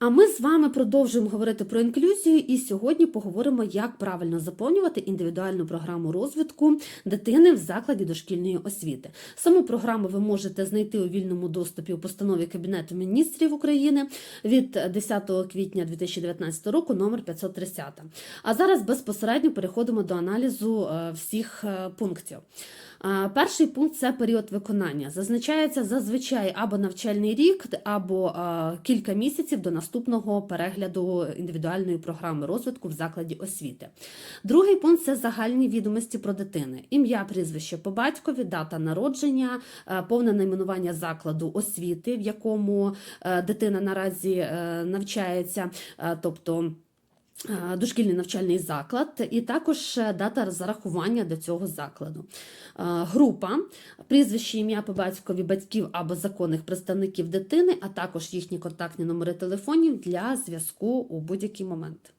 А ми з вами продовжуємо говорити про інклюзію, і сьогодні поговоримо, як правильно заповнювати індивідуальну програму розвитку дитини в закладі дошкільної освіти. Саму програму ви можете знайти у вільному доступі у постанові Кабінету міністрів України від 10 квітня 2019 року, номер 530. А зараз безпосередньо переходимо до аналізу е, всіх е, пунктів. Е, Перший пункт це період виконання. Зазначається зазвичай або навчальний рік, або кілька місяців до наступного перегляду індивідуальної програми розвитку в закладі освіти. Другий пункт це загальні відомості про дитини: ім'я, прізвище по батькові, дата народження, е, повне найменування закладу освіти, в якому е, дитина наразі е, навчається, тобто. Е, Дошкільний навчальний заклад, і також е, дата зарахування до цього закладу. Е, Група, прізвище, ім'я по батькові батьків або законних представників дитини, а також їхні контактні номери телефонів для зв'язку у будь-який момент.